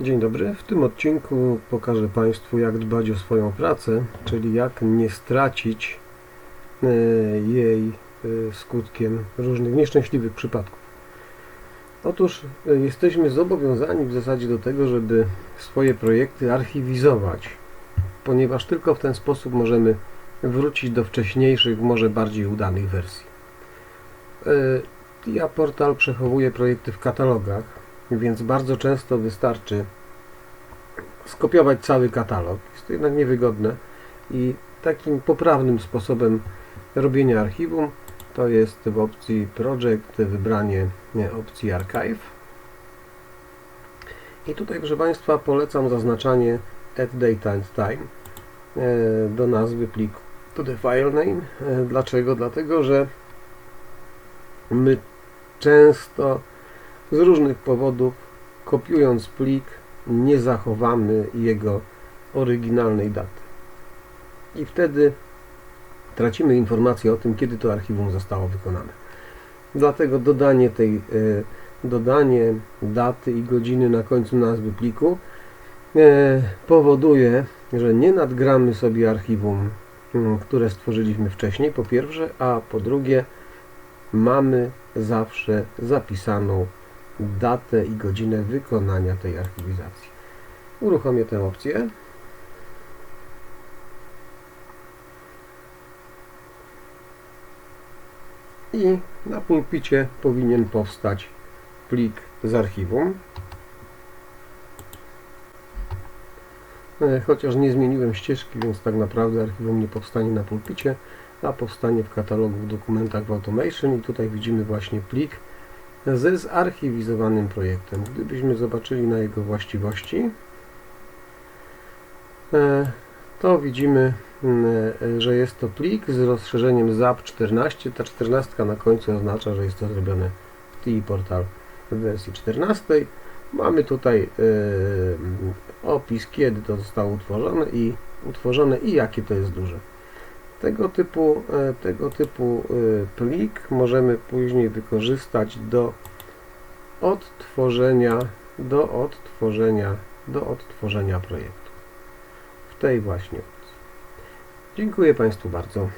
Dzień dobry. W tym odcinku pokażę Państwu, jak dbać o swoją pracę, czyli jak nie stracić e, jej e, skutkiem różnych nieszczęśliwych przypadków. Otóż e, jesteśmy zobowiązani w zasadzie do tego, żeby swoje projekty archiwizować, ponieważ tylko w ten sposób możemy wrócić do wcześniejszych, może bardziej udanych wersji. TIA Portal przechowuje projekty w katalogach, więc bardzo często wystarczy skopiować cały katalog. Jest to jednak niewygodne i takim poprawnym sposobem robienia archiwum to jest w opcji Project wybranie nie, opcji Archive. I tutaj, proszę Państwa, polecam zaznaczanie at date and time e, do nazwy pliku, to the file name. E, Dlaczego? Dlatego, że my często z różnych powodów kopiując plik nie zachowamy jego oryginalnej daty. I wtedy tracimy informację o tym, kiedy to archiwum zostało wykonane. Dlatego dodanie tej e, dodanie daty i godziny na końcu nazwy pliku e, powoduje, że nie nadgramy sobie archiwum, które stworzyliśmy wcześniej, po pierwsze, a po drugie mamy zawsze zapisaną datę i godzinę wykonania tej archiwizacji. Uruchomię tę opcję. I na pulpicie powinien powstać plik z archiwum. E, Chociaż nie zmieniłem ścieżki, więc tak naprawdę archiwum nie powstanie na pulpicie, a powstanie w katalogu w dokumentach w Automation i tutaj widzimy właśnie plik ze zarchiwizowanym projektem. Gdybyśmy zobaczyli na jego właściwości, e, to widzimy, m, e, że jest to plik z rozszerzeniem ZAP 14. Ta 14 na końcu oznacza, że jest to zrobione w TI Portal w wersji 14. Mamy tutaj e, opis, kiedy to zostało utworzone i utworzone i jakie to jest duże. Tego typu, e, tego typu e, plik możemy później wykorzystać do odtworzenia, do odtworzenia, do odtworzenia projektu. W tej właśnie. Dziękuję Państwu bardzo.